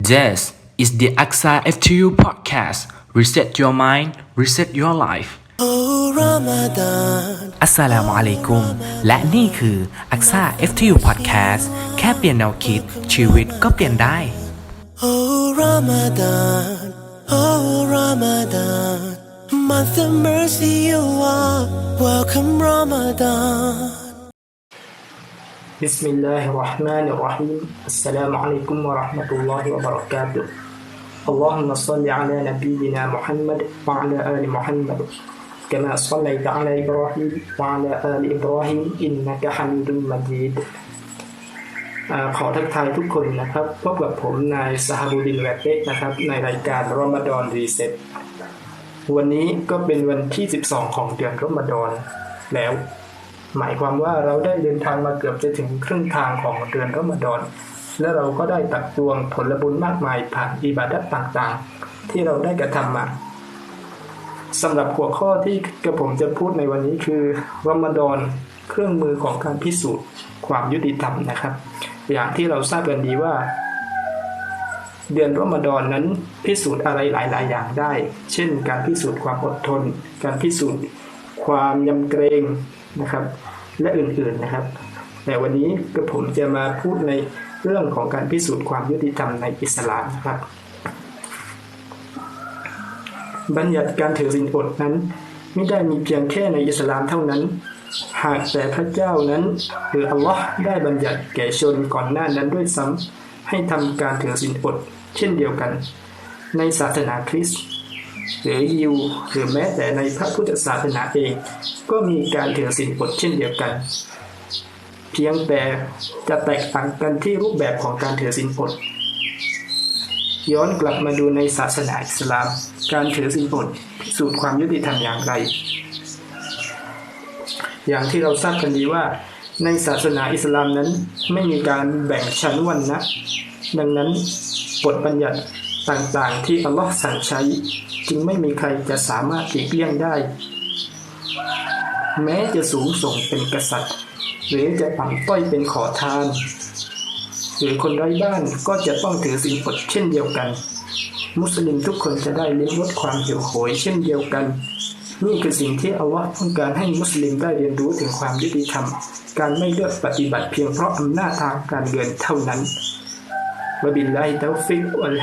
This is the AXA FTU podcast. Reset your mind, reset your life. Oh Ramadan อัสสลามุอะลัยกุมและนี่คือ AXA FTU podcast แค่เปลี่ยนแนวคิด ชีวิตก็เปลี่ยนได้ Oh Ramadan Oh Ramadan Month of mercy you are Welcome Ramadan بسم الله الرحمن الرحيم السلام عليكم ورحمة الله وبركاته اللهم صل على نبينا محمد وعلى آل محمد كما صليت على إبراهيم وعلى آل إبراهيم إنك حميد مجيد อ่าขอทักทายทุกคนนะครับพบกับผมนายสหบุดินแวบเป๊กนะครับ ในรายการรอมฎอนรีเซ็ตวันนี้ก็เป็นวันที่ 12 ของเดือนรอมฎอนแล้ว หมายความว่าเราได้เดินทางมาเกือบจะถึงครึ่งทางของเดือนรอมฎอนและเราก็ได้ตักตวงผลบุญมากมายผ่านอิบาดัตต่างๆ ที่เราได้กระทำมาสำหรับหัวข้อที่กระผมจะพูดในวันนี้คือรอมฎอนเครื่องมือของการพิสูจน์ความยุติธรรมนะครับ อย่างที่เราทราบกันดีว่า เดือนรอมฎอนนั้นพิสูจน์อะไรหลาย ๆ อย่างได้ เช่น การพิสูจน์ความอดทน การพิสูจน์ความยำเกรง นะครับ และอื่นๆนะครับ แต่วันนี้กระผมจะมาพูดในเรื่องของการพิสูจน์ความยุติธรรมในอิสลามนะครับบัญญัติการถือศีลอดนั้น ไม่ได้มีเพียงแค่ในอิสลามเท่านั้น หากแต่พระเจ้านั้นหรืออัลลอฮ์ได้บัญญัติแก่ชนก่อนหน้านั้นด้วยซ้ำให้ทำการถือศีลอด เช่นเดียวกัน ในศาสนาคริสต์ หรือยิวหรือแม้แต่ในพระพุทธศาสนาเอง ก็มีการถือศีลอดเช่นเดียวกัน เพียงแต่จะแตกต่างกันที่รูปแบบของการถือศีลอดย้อนกลับมาดูในศาสนาอิสลาม การถือศีลอดพิสูจน์ความยุติธรรมอย่างไร อย่างที่เราทราบกันดีว่า ในศาสนาอิสลามนั้นไม่มีการแบ่งชั้นวรรณะดังนั้นบทบัญญัติ ต่างๆ ที่อัลลอฮ์สั่งใช้ จึงไม่มีใครจะสามารถหลีกเลี่ยงได้ แม้จะสูงส่งเป็นกษัตริย์ หรือจะต่ำต้อยเป็นขอทาน หรือคนไร้บ้านก็จะต้องถือศีลอดเช่นเดียวกัน มุสลิมทุกคนจะได้ลิ้มรสความหิวโหยเช่นเดียวกันนี่คือสิ่งที่อัลลอฮ์ต้องการให้มุสลิมได้เรียนรู้ถึงความยุติธรรม การไม่เลือกปฏิบัติเพียงเพราะอำนาจทางการเงินเท่านั้น วะบิลลาฮิตาวฟิกวัล